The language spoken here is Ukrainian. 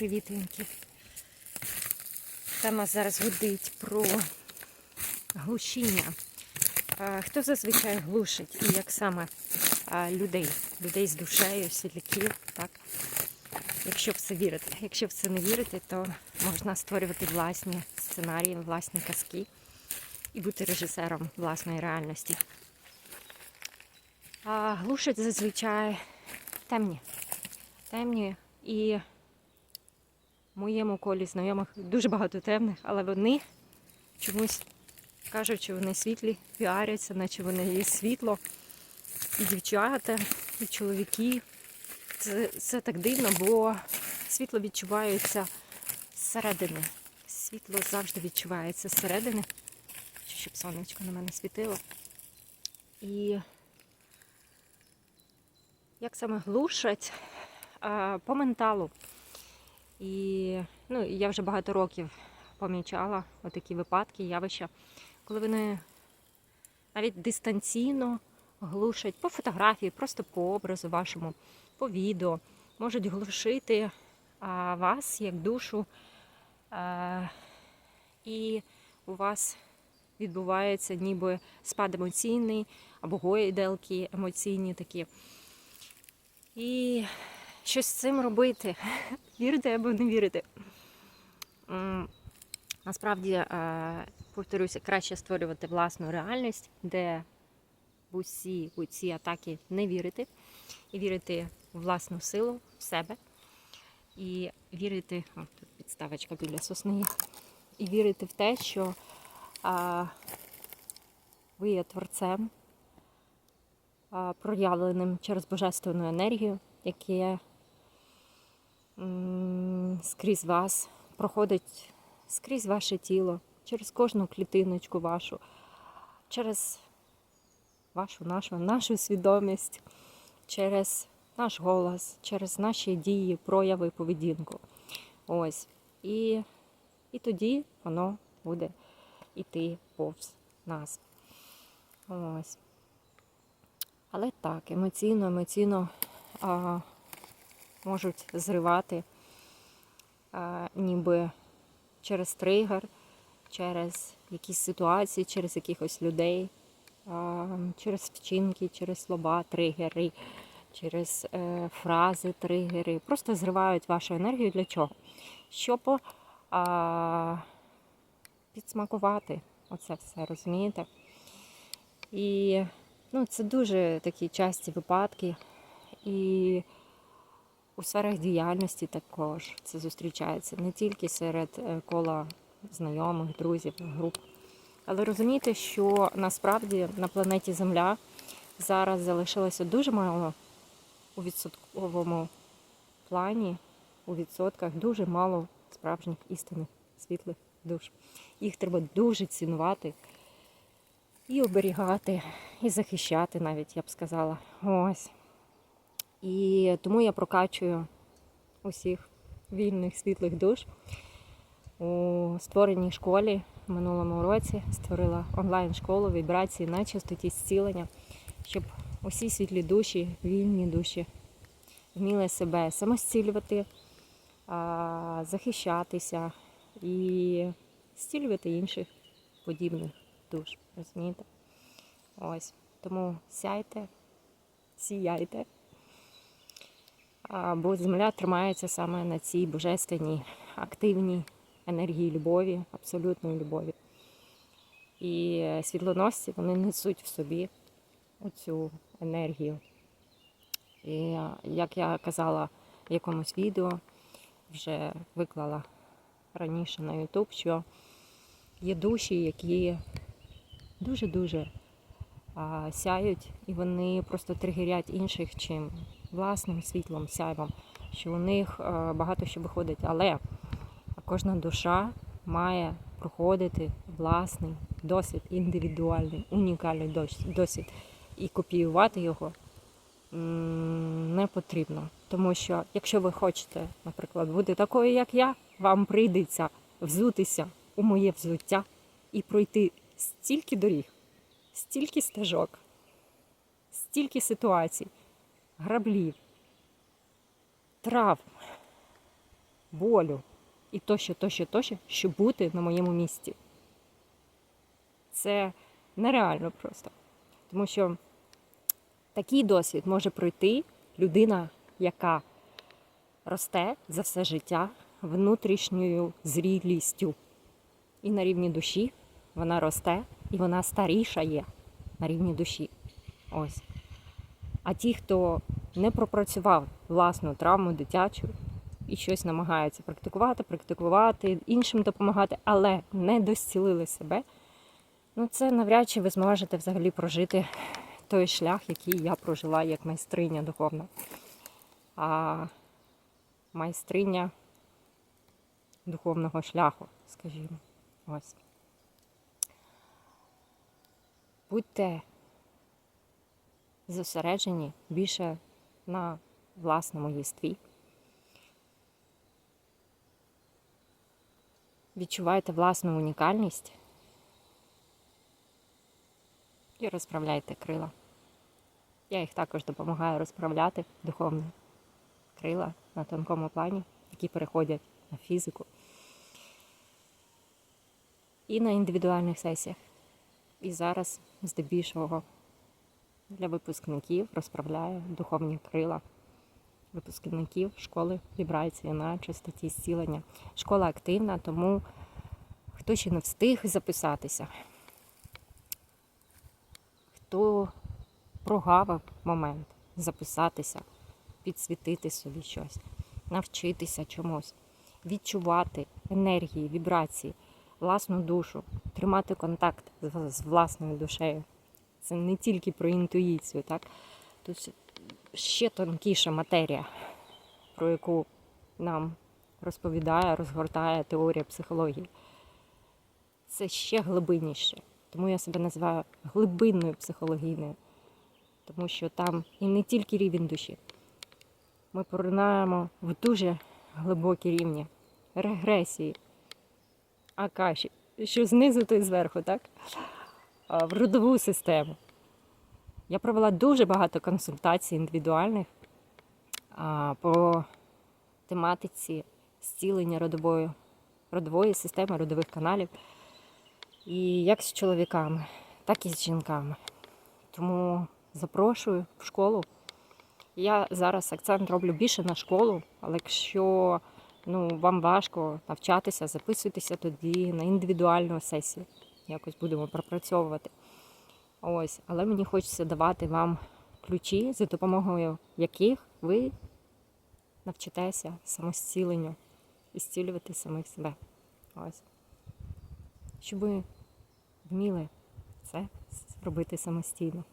привітинки. Тема зараз гудить про глушіння. Хто зазвичай глушить і як саме людей, людей з душею, світляків, так? Якщо в це вірити. Якщо в це не вірити, то можна створювати власні сценарії, власні казки і бути режисером власної реальності. А глушать зазвичай темні. Темні і моєму колі знайомих дуже багато темних, але вони чомусь кажуть, що вони світлі, піаряться, наче вони є світло. І дівчата, і чоловіки. Це, це так дивно, бо світло відчувається зсередини. Світло завжди відчувається зсередини, щоб сонечко на мене світило. І як саме глушать по менталу. І ну, я вже багато років помічала отакі випадки, явища, коли вони навіть дистанційно глушать по фотографії, просто по образу вашому, по відео, можуть глушити а, вас як душу, а, і у вас відбувається ніби спад емоційний або гойделки емоційні такі. І щось з цим робити. Вірите або не вірите. Насправді, е, повторюся, краще створювати власну реальність, де в усі у ці атаки не вірити, і вірити в власну силу, в себе, і вірити, о, тут підставочка біля сосни, і вірити в те, що а, ви є творцем, а, проявленим через божественну енергію, яке скрізь вас проходить скрізь ваше тіло, через кожну клітиночку вашу, через вашу, нашу, нашу свідомість, через наш голос, через наші дії, прояви, поведінку. Ось. І, і тоді воно буде йти повз нас. Ось. Але так, емоційно, емоційно а, можуть зривати, ніби через тригер, через якісь ситуації, через якихось людей, через вчинки, через слова, тригери, через е, фрази, тригери. Просто зривають вашу енергію для чого? Щоб підсмакувати оце все, розумієте? І ну, це дуже такі часті випадки. І у сферах діяльності також це зустрічається не тільки серед е, кола знайомих, друзів, груп. Але розумійте, що насправді на планеті Земля зараз залишилося дуже мало у відсотковому плані, у відсотках дуже мало справжніх істинних світлих душ. Їх треба дуже цінувати і оберігати, і захищати навіть, я б сказала. Ось. І тому я прокачую усіх вільних світлих душ. У створеній школі в минулому році створила онлайн-школу вібрації на частоті зцілення, щоб усі світлі душі, вільні душі вміли себе самостілювати, захищатися і зцілювати інших подібних душ. Розумієте? Ось. Тому сяйте, сіяйте. Бо земля тримається саме на цій божественній, активній енергії любові, абсолютної любові. І світлоносці вони несуть в собі оцю енергію. І як я казала в якомусь відео, вже виклала раніше на YouTube, що є душі, які дуже-дуже сяють, і вони просто тригерять інших чим власним світлом, сяйвом, що у них багато що виходить. Але кожна душа має проходити власний досвід, індивідуальний, унікальний досвід. І копіювати його не потрібно. Тому що, якщо ви хочете, наприклад, бути такою, як я, вам прийдеться взутися у моє взуття і пройти стільки доріг, стільки стежок, стільки ситуацій, граблів, травм, болю і тощо, тощо, тощо, щоб бути на моєму місці. Це нереально просто. Тому що такий досвід може пройти людина, яка росте за все життя внутрішньою зрілістю. І на рівні душі вона росте і вона старішає на рівні душі. Ось. А ті, хто не пропрацював власну травму дитячу і щось намагається практикувати, практикувати, іншим допомагати, але не дозцілили себе, ну це навряд чи ви зможете взагалі прожити той шлях, який я прожила як майстриня духовна. А майстриня духовного шляху, скажімо. Ось. Будьте зосереджені більше на власному єстві. Відчувайте власну унікальність і розправляйте крила. Я їх також допомагаю розправляти духовно. Крила на тонкому плані, які переходять на фізику. І на індивідуальних сесіях. І зараз, здебільшого, для випускників розправляю духовні крила випускників школи вібрації на чистоті зцілення. Школа активна, тому хто ще не встиг записатися, хто прогавив момент записатися, підсвітити собі щось, навчитися чомусь, відчувати енергії, вібрації, власну душу, тримати контакт з власною душею. Це не тільки про інтуїцію, так? Тут ще тонкіша матерія, про яку нам розповідає, розгортає теорія психології. Це ще глибинніше. Тому я себе називаю глибинною психологійною, тому що там і не тільки рівень душі. Ми поринаємо в дуже глибокі рівні регресії, акаші, що знизу, то й зверху, так? А, В родову систему. Я провела дуже багато консультацій індивідуальних по тематиці зцілення родової, родової системи, родових каналів. І як з чоловіками, так і з жінками. Тому запрошую в школу. Я зараз акцент роблю більше на школу, але якщо ну, вам важко навчатися, записуйтеся тоді на індивідуальну сесію. Якось будемо пропрацьовувати. Ось, але мені хочеться давати вам ключі, за допомогою яких ви навчитеся самостіленню і зцілювати самих себе. Ось. Щоб ви вміли це робити самостійно.